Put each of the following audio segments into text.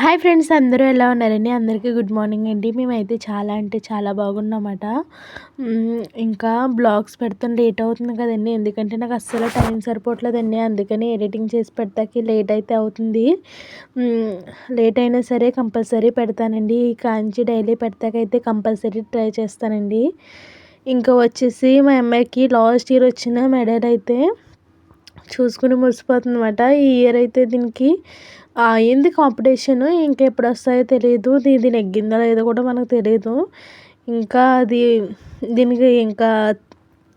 Hi friends అందరూ ఎలా ఉన్నారండి? అందరికీ గుడ్ మార్నింగ్ అండి. మేమైతే చాలా అంటే చాలా బాగున్నామట. ఇంకా బ్లాగ్స్ పెడతాం లేట్ అవుతుంది కదండి. ఎందుకంటే నాకు అస్సలు టైం సరిపోవట్లేదండి. అందుకని ఎడిటింగ్ చేసి పెడతాకి లేట్ అయితే అవుతుంది. లేట్ అయినా సరే కంపల్సరీ పెడతానండి. ఈ కాంచి డైలీ పెడతాకైతే కంపల్సరీ ట్రై చేస్తానండి. ఇంకా వచ్చేసి మా అమ్మాయికి లాస్ట్ ఇయర్ వచ్చిన మెడల్ అయితే చూసుకుని మురిసిపోతుంది అనమాట ఈ ఇయర్ అయితే దీనికి అయింది కాంపిటీషన్ ఇంకా ఎప్పుడు వస్తాయో తెలియదు ఇది నెగ్గిందో లేదో కూడా మనకు తెలియదు ఇంకా అది దీనికి ఇంకా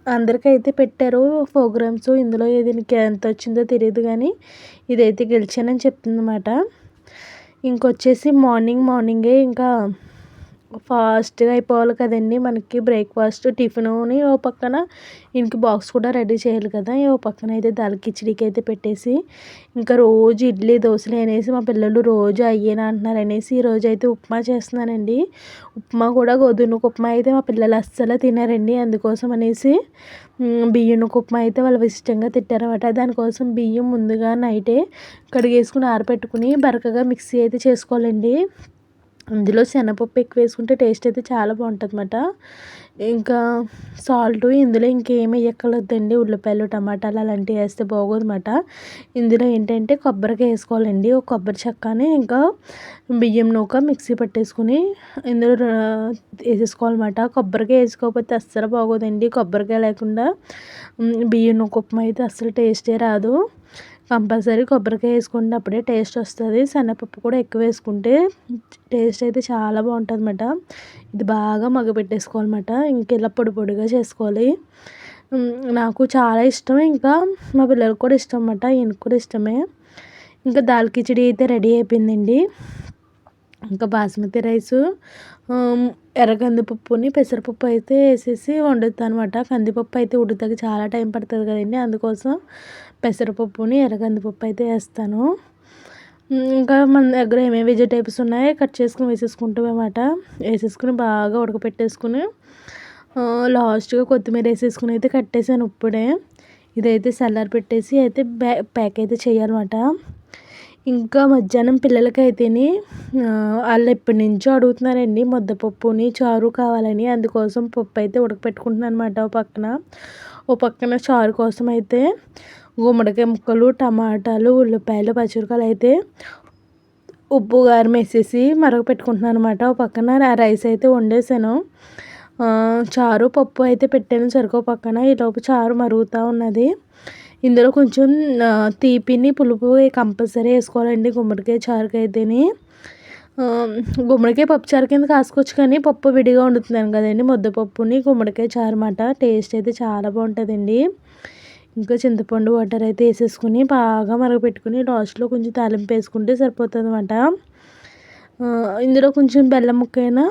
అందరికైతే పెట్టారు ప్రోగ్రామ్స్. ఇందులో దీనికి ఎంత వచ్చిందో తెలియదు కానీ ఇదైతే గెలిచానని చెప్తుందన్నమాట. ఇంకొచ్చేసి మార్నింగ్ మార్నింగే ఇంకా ఫాస్ట్గా అయిపోవాలి కదండి మనకి బ్రేక్ఫాస్ట్ టిఫిన్ని ఓ పక్కన ఇంక బాక్స్ కూడా రెడీ చేయాలి కదా ఓ పక్కన అయితే దాల్ కిచడికి అయితే పెట్టేసి ఇంకా రోజు ఇడ్లీ దోశలు అనేసి మా పిల్లలు రోజు అయ్యేనా అంటున్నారు అనేసి ఈరోజు అయితే ఉప్మా చేస్తున్నానండి. ఉప్మా కూడా గోధుమ ఉప్మా అయితే మా పిల్లలు అస్సలు తినారండి అందుకోసం అనేసి బియ్యం ఉప్మా అయితే వాళ్ళు ఇష్టంగా తిట్టారన్నమాట దానికోసం బియ్యం ముందుగా నైటే కడిగేసుకుని ఆరబెట్టుకుని బరకగా మిక్సీ అయితే చేసుకోవాలండి. అందులో శనగపప్పు ఎక్కువ వేసుకుంటే టేస్ట్ అయితే చాలా బాగుంటుంది అనమాట ఇంకా సాల్ట్ ఇందులో ఇంకేమి వేయక్కర్లేదండి. ఉల్లిపాయలు టమాటాలు అలాంటివి వేస్తే బాగోదన్నమాట. ఇందులో ఏంటంటే కొబ్బరికాయ వేసుకోవాలండి. ఒక కొబ్బరి చెక్కని ఇంకా బియ్యం నూక మిక్సీ పట్టేసుకుని ఇందులో వేసేసుకోవాలన్నమాట. కొబ్బరికాయ వేసుకోకపోతే అస్సలు బాగోదండి. కొబ్బరికాయ లేకుండా బియ్యం నూక ఉప్మా అయితే అస్సలు టేస్టే రాదు. కంపల్సరీ కొబ్బరికాయ వేసుకుంటే అప్పుడే టేస్ట్ వస్తుంది. శనగపప్పు కూడా ఎక్కువ వేసుకుంటే టేస్ట్ అయితే చాలా బాగుంటుంది అనమాట ఇది బాగా మగ్గపెట్టేసుకోవాలన్నమాట ఇంక ఇలా పొడి పొడిగా చేసుకోవాలి. నాకు చాలా ఇష్టం. ఇంకా మా పిల్లలకు కూడా ఇష్టం అన్నమాట. ఈయనకు కూడా ఇష్టమే. ఇంకా దాల్ కిచిడి అయితే రెడీ అయిపోయిందండి. ఇంకా బాస్మతి రైసు ఎర్ర కందిపప్పుని పెసరపప్పు అయితే వేసేసి వండుతాను అనమాట కందిపప్పు అయితే ఉడుతాకి చాలా టైం పడుతుంది కదండి. అందుకోసం పెసరపప్పుని ఎర్ర కందిపప్పు అయితే వేస్తాను. ఇంకా మన దగ్గర ఏమేమి వెజిటేబుల్స్ ఉన్నాయో కట్ చేసుకుని వేసేసుకుంటాం అనమాట వేసేసుకుని బాగా ఉడకపెట్టేసుకుని లాస్ట్గా కొత్తిమీర వేసేసుకుని అయితే కట్టేసాను ఇప్పుడే. ఇదైతే సల్లార్ పెట్టేసి అయితే ప్యాక్ అయితే చేయాలన్నమాట. ఇంకా మధ్యాహ్నం పిల్లలకి వాళ్ళు ఎప్పటి నుంచో అడుగుతున్నారండి ముద్దపప్పుని చారు కావాలని. అందుకోసం పప్పు అయితే ఉడకపెట్టుకుంటున్నాను అనమాట ఓ పక్కన. ఓ పక్కన చారు కోసం అయితే గుమ్మడికాయ ముక్కలు టమాటాలు ఉల్లిపాయలు పచ్చిమిరకాయలు అయితే ఉప్పు కారం వేసేసి మరగ పెట్టుకుంటున్నాను అనమాట ఓ పక్కన. రైస్ అయితే వండేసాను. చారు పప్పు అయితే పెట్టాను సరికో పక్కన. ఈలోపు చారు మరుగుతూ ఉన్నది. ఇందులో కొంచెం తీపిని పులుపు కంపల్సరీ వేసుకోవాలండి గుమ్మడికాయ చారుకి గుమ్మడికాయ పప్పు చారు కింద కాసుకోవచ్చు కానీ పప్పు విడిగా వండుతున్నాను కదండి ముద్దపప్పుని గుమ్మడికాయ చారు అన్నమాట టేస్ట్ అయితే చాలా బాగుంటుందండి. ఇంకా చింతపండు వాటర్ అయితే వేసేసుకుని బాగా మరగపెట్టుకుని లాస్ట్లో కొంచెం తాలింపు వేసుకుంటే సరిపోతుంది అనమాట ఇందులో కొంచెం బెల్లం ముక్కైనా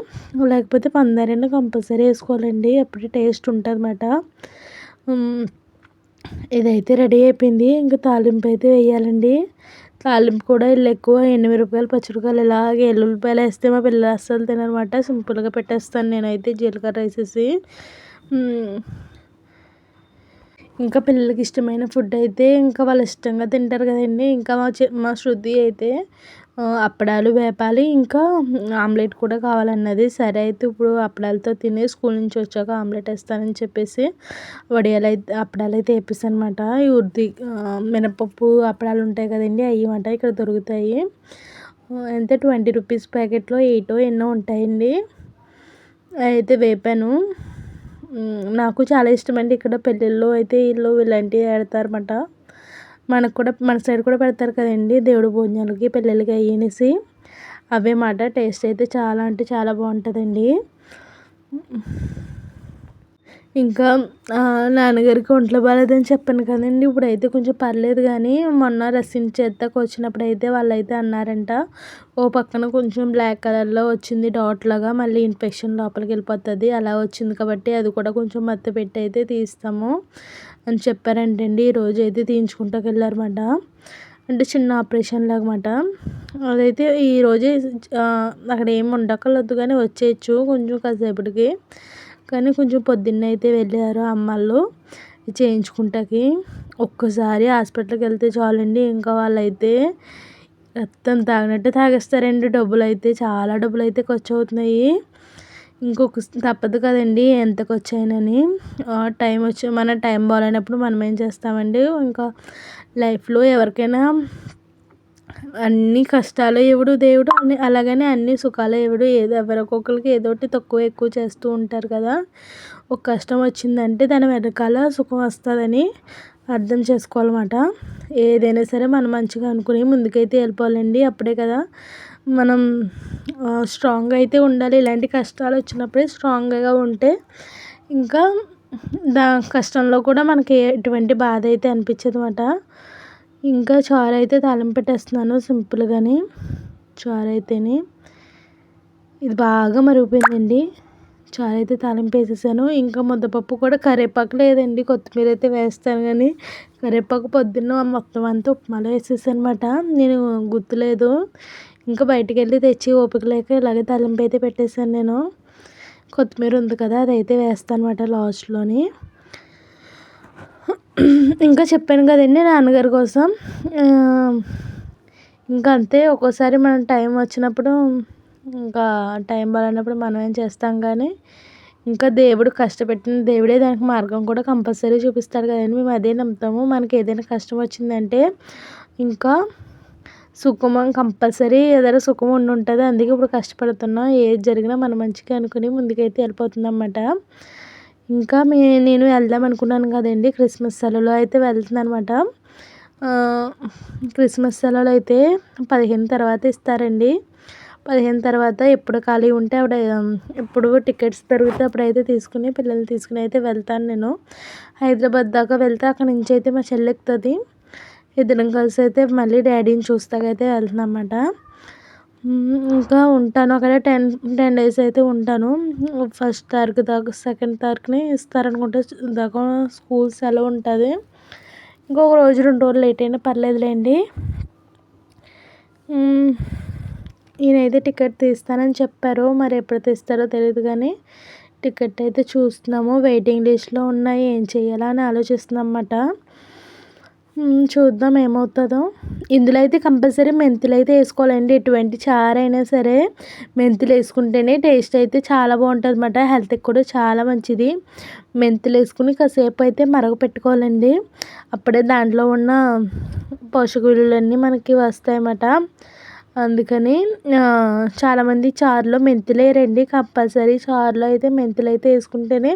లేకపోతే పందారైనా కంపల్సరీ వేసుకోవాలండి అప్పుడే టేస్ట్ ఉంటుంది అన్నమాట ఇదైతే రెడీ అయిపోయింది. ఇంకా తాలింపు అయితే వేయాలండి. తాలింపు కూడా వీళ్ళు ఎక్కువ రూపాయలు పచ్చిమిరపకాయలు ఇలాగే ఎల్లుల్లిపాయలు వేస్తే మా పిల్లలు అస్సలు తిననమాట సింపుల్గా పెట్టేస్తాను నేనైతే జీలకర్ర వేసేసి ఇంకా పిల్లలకి ఇష్టమైన ఫుడ్ అయితే ఇంకా వాళ్ళు ఇష్టంగా తింటారు కదండి. ఇంకా మా మా శృతి అయితే అప్పడాలు వేపాలి. ఇంకా ఆమ్లెట్ కూడా కావాలన్నది. సరే అయితే ఇప్పుడు అప్పడాలతో తిని స్కూల్ నుంచి వచ్చాక ఆమ్లెట్ వేస్తానని చెప్పేసి వడియాలు అయితే అప్పడాలు అయితే వేపిస్తాను అనమాట ఈ ఉర్ది మినపప్పు అప్పడాలు ఉంటాయి కదండి అవి మాట ఇక్కడ దొరుకుతాయి. అయితే ట్వంటీ రూపీస్ ప్యాకెట్లో ఎయిటో ఎన్నో ఉంటాయండి. అయితే వేపాను. నాకు చాలా ఇష్టమండి. ఇక్కడ పెళ్ళిళ్ళు అయితే వీళ్ళు ఇలాంటివి ఆడతారన్నమాట మనకు కూడా మన సైడ్ కూడా పెడతారు కదండి దేవుడు భోజనాలకి పెళ్ళిళ్ళకి అయ్యేసి అవే మాట టేస్ట్ అయితే చాలా అంటే చాలా బాగుంటుందండి. ఇంకా నాన్నగారికి ఒంట్లో బాగాలేదని చెప్పాను కదండి. ఇప్పుడైతే కొంచెం పర్లేదు కానీ మొన్న రసిన్ చేత్తకు వచ్చినప్పుడు అయితే వాళ్ళైతే అన్నారంట ఓ పక్కన కొంచెం బ్లాక్ కలర్లో వచ్చింది డాట్ లాగా మళ్ళీ ఇన్ఫెక్షన్ లోపలికి వెళ్ళిపోతుంది అలా వచ్చింది కాబట్టి అది కూడా కొంచెం మత్త పెట్టి అయితే తీస్తాము. అని చెప్పారంటండి. ఈరోజు అయితే తీయించుకుంటాకి వెళ్ళారన్నమాట అంటే చిన్న ఆపరేషన్ లాగమాట అదైతే ఈరోజే అక్కడ ఏమి ఉండకలేదు కానీ వచ్చేయచ్చు కొంచెం కాసేపటికి. కానీ కొంచెం పొద్దున్న అయితే వెళ్ళారు అమ్మాళ్ళు చేయించుకుంటాకి. ఒక్కసారి హాస్పిటల్కి వెళ్తే చాలండి. ఇంకా వాళ్ళైతే మొత్తం తాగినట్టు తాగేస్తారండి. డబ్బులు అయితే చాలా డబ్బులు అయితే ఖర్చు అవుతున్నాయి ఇంకొక తప్పదు కదండి ఎంతకు వచ్చాయనని టైం వచ్చి మన టైం బాగాలేనప్పుడు మనం ఏం చేస్తామండి? ఇంకా లైఫ్లో ఎవరికైనా అన్ని కష్టాలు ఇవ్వడు దేవుడు అన్ని అలాగనే అన్ని సుఖాలు ఇవ్వడు ఏదో ఎవరికొకరికి ఏదో ఒకటి తక్కువ ఎక్కువ చేస్తూ ఉంటారు కదా. ఒక కష్టం వచ్చిందంటే దాని వెనకాల సుఖం వస్తుందని అర్థం చేసుకోవాలన్నమాట. ఏదైనా సరే మనం మంచిగా అనుకుని ముందుకైతే వెళ్ళిపోవాలండి అప్పుడే కదా. మనం స్ట్రాంగ్ అయితే ఉండాలి. ఇలాంటి కష్టాలు వచ్చినప్పుడే స్ట్రాంగ్గా ఉంటే ఇంకా దా కష్టంలో కూడా మనకి ఎటువంటి బాధ అయితే అనిపించదు అనమాట ఇంకా చారు అయితే తాలింపు పెట్టేస్తున్నాను సింపుల్గాని చారు అయితేనే. ఇది బాగా మరిగిపోయిందండి. చారు అయితే తాలింపు వేసేసాను ఇంకా ముద్దపప్పు కూడా కరివేపాకు లేదండి. కొత్తిమీర అయితే వేస్తాను కానీ కరివేపాకు పొద్దున్న మొత్తం అంతా ఉప్మాలో వేసేసాను అనమాట నేను గుర్తులేదు. ఇంకా బయటికి వెళ్ళి తెచ్చి ఓపిక లేక ఇలాగే తాలింపు అయితే పెట్టేశాను నేను. కొత్తిమీర ఉంది కదా అదైతే వేస్తాను అనమాట లాస్ట్లోని. ఇంకా చెప్పాను కదండి నాన్నగారి కోసం. ఇంకా అంతే ఒక్కోసారి మనం టైం వచ్చినప్పుడు ఇంకా టైం బాగాలేనప్పుడు మనం ఏం చేస్తాం కానీ ఇంకా దేవుడు కష్టపెట్టిన దేవుడే దానికి మార్గం కూడా కంపల్సరీ చూపిస్తాడు కదండి. మేము అదే నమ్ముతాము. మనకి ఏదైనా కష్టం వచ్చిందంటే ఇంకా సుఖం కంపల్సరీ ఏదైనా సుఖం ఉండి ఉంటుంది. అందుకే ఇప్పుడు కష్టపడుతున్నాం. ఏది జరిగినా మన మంచిగా అనుకుని ముందుకైతే వెళ్ళిపోతుంది అనమాట ఇంకా మే నేను వెళ్దాం అనుకున్నాను కదండి క్రిస్మస్ సెలవులో. అయితే వెళ్తున్నాను అనమాట క్రిస్మస్ సెలవులు అయితే పదిహేను తర్వాత ఇస్తారండి. పదిహేను తర్వాత ఎప్పుడు ఖాళీ ఉంటే అప్పుడు ఎప్పుడు టికెట్స్ దొరికితే అప్పుడైతే తీసుకుని పిల్లల్ని తీసుకుని అయితే వెళ్తాను నేను. హైదరాబాద్ దాకా వెళ్తే అక్కడ నుంచి అయితే మా చెల్లి ఎక్కుతుంది. ఇద్దరం కలిసి అయితే మళ్ళీ డాడీని చూస్తాకైతే వెళ్తున్నాం ఇంకా ఉంటాను. అక్కడ టెన్ టెన్ డేస్ అయితే ఉంటాను. ఫస్ట్ తారీఖు దాకా సెకండ్ తారీఖుని ఇస్తారనుకుంటే దాకా స్కూల్ సెలవు ఉంటుంది. ఇంకొక రోజు రెండు రోజులు లేట్ అయినా పర్లేదులేండి. ఈయనైతే టికెట్ తీస్తానని చెప్పారు. మరి ఎప్పుడు తీస్తారో తెలియదు కానీ టికెట్ అయితే చూస్తున్నాము. వెయిటింగ్ లిస్ట్లో ఉన్నాయి. ఏం చేయాలా అని ఆలోచిస్తున్నాం అన్నమాట చూద్దాం ఏమవుతుందో. ఇందులో అయితే కంపల్సరీ మెంతులు అయితే వేసుకోవాలండి. ఎటువంటి చారు అయినా సరే మెంతులు వేసుకుంటేనే టేస్ట్ అయితే చాలా బాగుంటుంది అన్నమాట హెల్త్కి కూడా చాలా మంచిది. మెంతులు వేసుకుని కాసేపు అయితే మరగ పెట్టుకోవాలండి. అప్పుడే దాంట్లో ఉన్న పోషక విలువలన్నీ మనకి వస్తాయన్నమాట. అందుకని చాలామంది చారులో మెంతులు వేయరండి. కంపల్సరీ చారులో అయితే మెంతులు అయితే వేసుకుంటేనే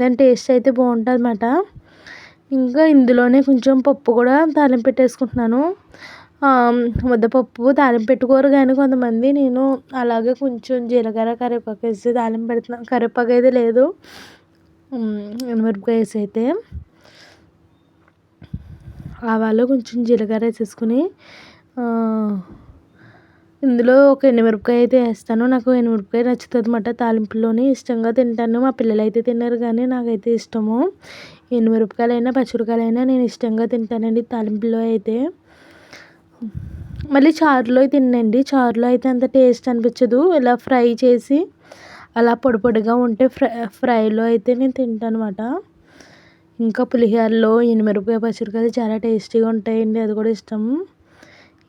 దాని టేస్ట్ అయితే బాగుంటుంది అన్నమాట ఇంకా ఇందులోనే కొంచెం పప్పు కూడా తాలింపు పెట్టేసుకుంటున్నాను. ముద్దపప్పు తాలింపు పెట్టుకోరు కానీ కొంతమంది నేను అలాగే కొంచెం జీలకర్ర కరివేపాకు వేసి తాలింపు పెడుతున్నాను కరివేపాకు అయితే లేదు. మిరపకాయ వేసి అయితే. ఆవాలు కొంచెం జీలకర్ర వేసేసుకుని ఇందులో ఒక ఎండుమిరపకాయ అయితే వేస్తాను. నాకు ఎండుమిరపకాయ నచ్చుతుంది అనమాట తాలింపులోని ఇష్టంగా తింటాను. మా పిల్లలు అయితే తిన్నారు కానీ నాకైతే ఇష్టము. ఎండుమిరపకాయలైనా పచ్చిమిరపకాయలైనా నేను ఇష్టంగా తింటానండి తాలింపులో అయితే. మళ్ళీ చారులో తినండి చారులో అయితే అంత టేస్ట్ అనిపించదు. ఇలా ఫ్రై చేసి అలా పొడి పొడిగా ఉంటే ఫ్రై ఫ్రైలో అయితే నేను తింటాను అనమాట ఇంకా పులిహోరలో ఎండుమిరపకాయ పచ్చిమిరపకాయలు చాలా టేస్టీగా ఉంటాయండి. అది కూడా ఇష్టం.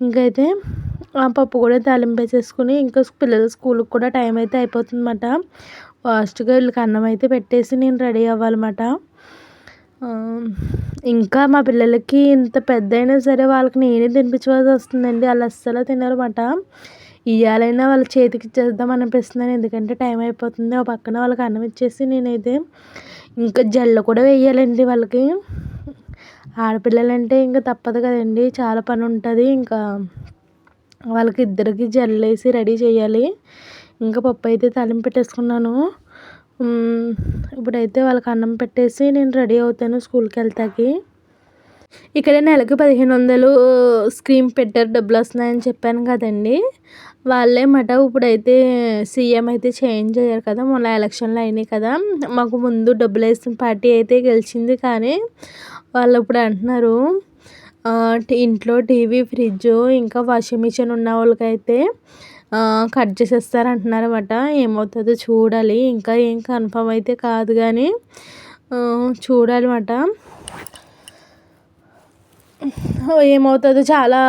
ఇంకైతే ఆ పప్పు కూడా తాలింపు వేసేసుకుని ఇంకా పిల్లలు స్కూల్కి కూడా టైం అయితే అయిపోతుంది అన్నమాట ఫాస్ట్గా వీళ్ళకి అన్నం అయితే పెట్టేసి నేను రెడీ అవ్వాలన్నమాట. ఇంకా మా పిల్లలకి ఇంత పెద్దయినా సరే వాళ్ళకి నేనే తినిపించవలసి వస్తుందండి. వాళ్ళు అస్సలు తినరమాట. ఇవ్వాలైనా వాళ్ళ చేతికి ఇచ్చేద్దాం అనిపిస్తుంది ఎందుకంటే టైం అయిపోతుంది. ఆ పక్కన వాళ్ళకి అన్నం ఇచ్చేసి నేనైతే ఇంకా జల్లు కూడా వేయాలండి వాళ్ళకి. ఆడపిల్లలంటే ఇంకా తప్పదు కదండి. చాలా పని ఉంటుంది. ఇంకా వాళ్ళకి ఇద్దరికి జల్లేసి రెడీ చేయాలి. ఇంకా పప్పు అయితే తాలింపు పెట్టేసుకున్నాను. ఇప్పుడైతే వాళ్ళకి అన్నం పెట్టేసి నేను రెడీ అవుతాను స్కూల్కి వెళ్తాకి. ఇక్కడ నెలకు పదిహేను వందలు స్కీమ్ పెట్టారు డబ్బులు వస్తున్నాయని చెప్పాను కదండి. వాళ్ళే మాట ఇప్పుడైతే సీఎం అయితే చేంజ్ అయ్యారు కదా మొన్న ఎలక్షన్లు అయినాయి కదా. మాకు ముందు డబ్బులు వేసిన పార్టీ అయితే గెలిచింది కానీ వాళ్ళు ఇప్పుడు అంటున్నారు ఇంట్లో టీవీ ఫ్రిడ్జ్ ఇంకా వాషింగ్ మిషన్ ఉన్న వాళ్ళకైతే కట్ చేసేస్తారు అంటున్నారు ఏమవుతుందో చూడాలి. ఇంకా ఏం కన్ఫర్మ్ అయితే కాదు కానీ చూడాలన్నమాట. ఏమవుతుందో చాలా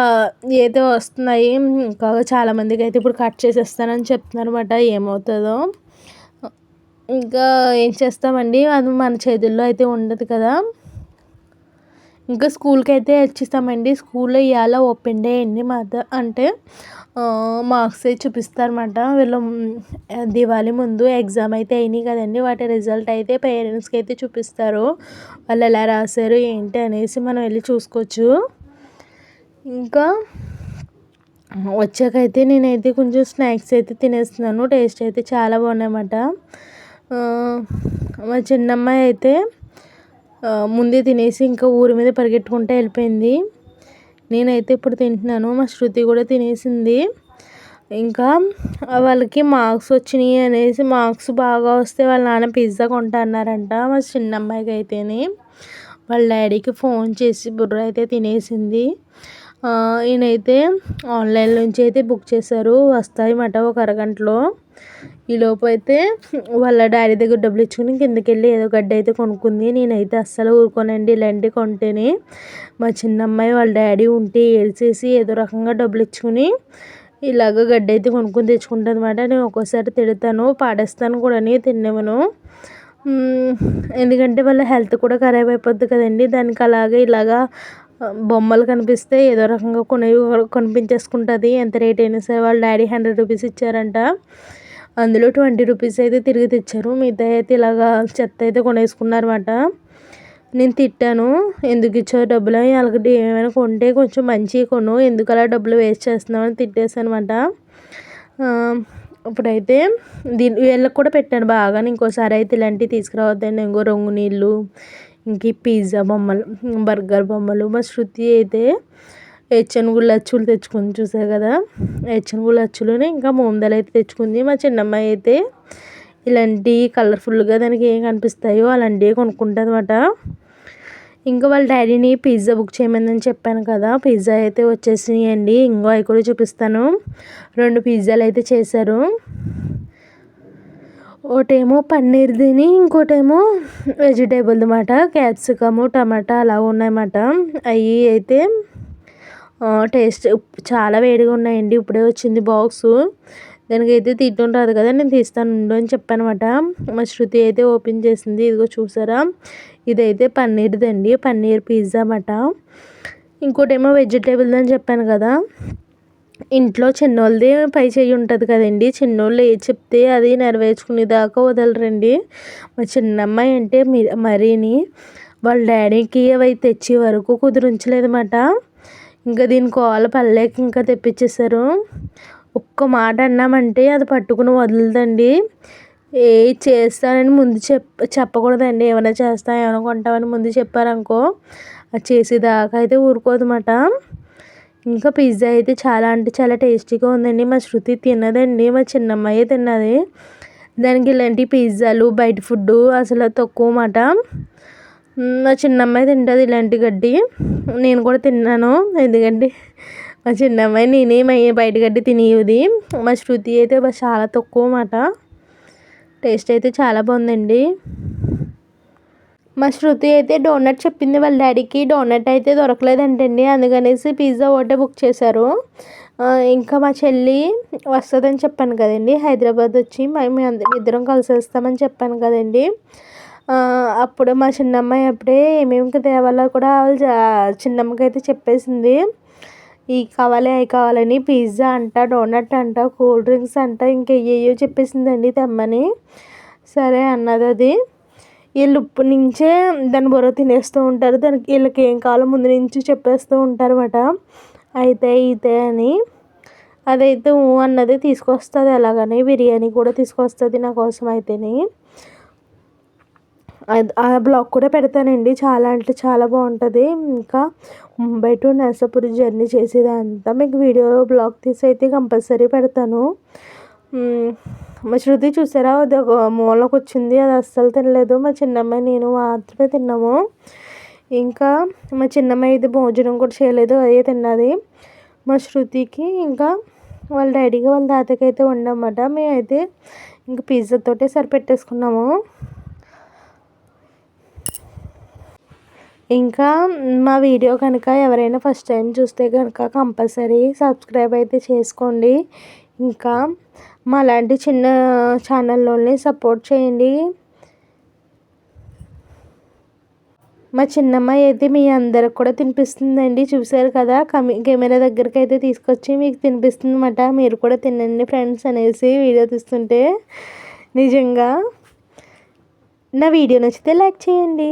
ఏదో వస్తున్నాయి. ఇంకా చాలామందికి అయితే ఇప్పుడు కట్ చేసేస్తానని చెప్తున్నారన్నమాట. ఏమవుతుందో. ఇంకా ఏం చేస్తామండి? అది మన చేతుల్లో అయితే ఉండదు కదా. ఇంకా స్కూల్కి అయితే వచ్చేస్తామండి స్కూల్లో ఇవాళ ఓపెన్ డే అండి మద. అంటే మార్క్స్ అయితే చూపిస్తారన్నమాట. వీళ్ళు దివాళీ ముందు ఎగ్జామ్ అయితే అయినాయి కదండి. వాటి రిజల్ట్ అయితే పేరెంట్స్కి అయితే చూపిస్తారు. వాళ్ళు ఎలా రాశారు ఏంటి అనేసి మనం వెళ్ళి చూసుకోవచ్చు. ఇంకా వచ్చాకైతే నేనైతే కొంచెం స్నాక్స్ అయితే తినేస్తున్నాను. టేస్ట్ అయితే చాలా బాగున్నాయన్నమాట. మా చిన్నమ్మాయి అయితే ముందే తినేసి ఇంకా ఊరి మీద పరిగెట్టుకుంటూ వెళ్ళిపోయింది. నేనైతే ఇప్పుడు తింటున్నాను. మా శృతి కూడా తినేసింది. ఇంకా వాళ్ళకి మార్క్స్ వచ్చినాయి అనేసి మార్క్స్ బాగా వస్తే వాళ్ళ నాన్న పిజ్జా కొంటా అన్నారంట మా చిన్న అమ్మాయికి అయితేనే. వాళ్ళ డాడీకి ఫోన్ చేసి బుర్ర అయితే తినేసింది. ఈయనైతే ఆన్లైన్ నుంచి అయితే బుక్ చేశారు. వస్తాయి ఒక అరగంటలో. ఈలోపు అయితే వాళ్ళ డాడీ దగ్గర డబ్బులు ఇచ్చుకుని కిందకి వెళ్ళి ఏదో గడ్డ అయితే కొనుక్కుంది. నేనైతే అస్సలు ఊరుకోనండి ఇలాంటివి కొంటేనే. మా చిన్న అమ్మాయి వాళ్ళ డాడీ ఉంటే ఏడ్చేసి ఏదో రకంగా డబ్బులు ఇచ్చుకుని ఇలాగ గడ్డ అయితే కొనుక్కొని తెచ్చుకుంటుంది అనమాట నేను ఒక్కోసారి తిడతాను పాడేస్తాను కూడా తినేవను. ఎందుకంటే వాళ్ళ హెల్త్ కూడా ఖరాబ్ అయిపోద్ది కదండి. దానికి అలాగే ఇలాగా బొమ్మలు కనిపిస్తే ఏదో రకంగా కొని కొనిపించేసుకుంటుంది. ఎంత రేట్ అయినా సరే వాళ్ళ డాడీ హండ్రెడ్ రూపీస్ ఇచ్చారంట. అందులో ట్వంటీ రూపీస్ అయితే తిరిగి తెచ్చారు. మిగతా అయితే ఇలాగా చెత్త అయితే కొనేసుకున్నారన్నమాట. నేను తిట్టాను. ఎందుకు ఇచ్చావు డబ్బులు? అలాగే ఏమైనా కొంటే కొంచెం మంచి కొను. ఎందుకు అలా డబ్బులు వేస్ట్ చేస్తున్నావు అని తిట్టేసాను అనమాట ఇప్పుడైతే దీని వీళ్ళకి కూడా పెట్టాను బాగా. ఇంకోసారి అయితే ఇలాంటివి తీసుకురావద్దండి ఇంకో రంగు నీళ్ళు ఇంక పిజ్జా బొమ్మలు బర్గర్ బొమ్మలు మా శృతి అయితే హెచ్ఎన్గుళ్ళ అచ్చులు తెచ్చుకుంది చూసారు కదా? హెచ్ఎన్గుళ్ళ అచ్చులోనే ఇంకా మోందలు అయితే తెచ్చుకుంది. మా చిన్నమ్మాయి అయితే ఇలాంటి కలర్ఫుల్గా దానికి ఏం కనిపిస్తాయో అలాంటివి కొనుక్కుంటుంది అనమాట ఇంకా వాళ్ళ డాడీని పిజ్జా బుక్ చేయమని చెప్పాను కదా? పిజ్జా అయితే వచ్చేసినాయండి. ఇంకో అవి కూడా చూపిస్తాను. రెండు పిజ్జాలు అయితే చేశారు. ఒకటేమో పన్నీర్దిని ఇంకోటేమో వెజిటేబుల్ అనమాట క్యాప్సికము టమాటా అలా ఉన్నాయన్నమాట. అవి అయితే టేస్ట్ చాలా వేడిగా ఉన్నాయండి ఇప్పుడే వచ్చింది బాక్సు దానికైతే అయితే రాదు కదా నేను తీస్తాను ఉండు అని చెప్పానమాట. మా శృతి అయితే ఓపెన్ చేసింది ఇదిగో చూసారా? ఇదైతే పన్నీర్ది అండి పన్నీర్ పిజ్జా అన్నమాట ఇంకోటేమో వెజిటేబుల్ అని చెప్పాను కదా. ఇంట్లో చిన్నోళ్ళది పై చేయి ఉంటుంది కదండి. చిన్నోళ్ళు ఏ చెప్తే అది నెరవేర్చుకునేదాకా వదలరండి. మా చిన్నమ్మాయి అంటే మరీని వాళ్ళ డాడీకి అవి తెచ్చే వరకు కుదిరించలేదన్నమాట. ఇంకా దీని కోల పల్లెకి ఇంకా తెప్పించేశారు ఒక్క మాట అన్నామంటే అది పట్టుకుని వదలదండి. ఏ చేస్తానని ముందు చెప్ చెప్పకూడదండి. ఏమైనా చేస్తా ఏమైనా కొంటామని ముందు చెప్పారనుకో అది చేసేదాకా అయితే ఊరుకోదన్నమాట. ఇంకా పిజ్జా అయితే చాలా అంటే చాలా టేస్టీగా ఉందండి. మా శృతి తిన్నదండి మా చిన్నమ్మాయి తిన్నది. దానికి ఇలాంటి పిజ్జాలు బయట ఫుడ్ అసలు తక్కువ మాట మా చిన్నమ్మాయి తింటుంది ఇలాంటి గడ్డి. నేను కూడా తిన్నాను ఎందుకంటే మా చిన్నమ్మాయి నేనే బయట గడ్డి తినేది. మా శృతి అయితే చాలా తక్కువ మాట టేస్ట్ అయితే చాలా బాగుందండి. మా శృతి అయితే డోనట్ చెప్పింది వాళ్ళ డాడీకి. డోనట్ అయితే దొరకలేదంటండి. అందుకనేసి పిజ్జా ఒకటే బుక్ చేశారు. ఇంకా మా చెల్లి వస్తుందని చెప్పాను కదండి. హైదరాబాద్ వచ్చి మేము ఇద్దరం కలిసి వస్తామని చెప్పాను కదండి. అప్పుడు మా చిన్నమ్మాయి అప్పుడే ఏమేమి తేవాలో కూడా చిన్నమ్మకి అయితే చెప్పేసింది. ఈ కావాలి అవి కావాలని పిజ్జా అంట డోనట్ అంట కూల్ డ్రింక్స్ అంట ఇంకేయో చెప్పేసిందండి తెమ్మని. సరే అన్నది అది. వీళ్ళు ఇప్పటి నుంచే దాన్ని బుర్ర తినేస్తూ ఉంటారు. దానికి వీళ్ళకి ఏం కావాలో ముందు నుంచి చెప్పేస్తూ ఉంటారు అనమాట అయితే అయితే అని. అదైతే ఊ అన్నది తీసుకొస్తుంది అలాగని బిర్యానీ కూడా తీసుకొస్తుంది నా కోసం అయితేనే. ఆ బ్లాగ్ కూడా పెడతానండి. చాలా అంటే చాలా బాగుంటుంది. ఇంకా ముంబై టు నరసాపురి జర్నీ చేసేదంతా మీకు వీడియో బ్లాగ్ తీసి అయితే కంపల్సరీ పెడతాను. మా శృతి చూసారా? అది ఒక మూలకు వచ్చింది అది అస్సలు తినలేదు. మా చిన్నమ్మాయి నేను మాత్రమే తిన్నాము. ఇంకా మా చిన్నమ్మాయి అయితే భోజనం కూడా చేయలేదు. అదే తిన్నది. మా శృతికి ఇంకా వాళ్ళ డాడీకి వాళ్ళ తాతకి అయితే ఉండమాట మేమైతే ఇంకా పిజ్జాతోటే సరిపెట్టేసుకున్నాము. ఇంకా మా వీడియో కనుక ఎవరైనా ఫస్ట్ టైం చూస్తే కనుక కంపల్సరీ సబ్స్క్రైబ్ అయితే చేసుకోండి. ఇంకా మా లాంటి చిన్న ఛానల్లోని సపోర్ట్ చేయండి. మా చిన్నమ్మాయి అయితే మీ అందరికి కూడా తినిపిస్తుందండి. చూసారు కదా? కమి కెమెరా దగ్గరికి అయితే తీసుకొచ్చి మీకు తినిపిస్తుందన్నమాట. మీరు కూడా తినండి ఫ్రెండ్స్ అనేసి వీడియో తీస్తుంటే. నిజంగా నా వీడియో నచ్చితే లైక్ చేయండి.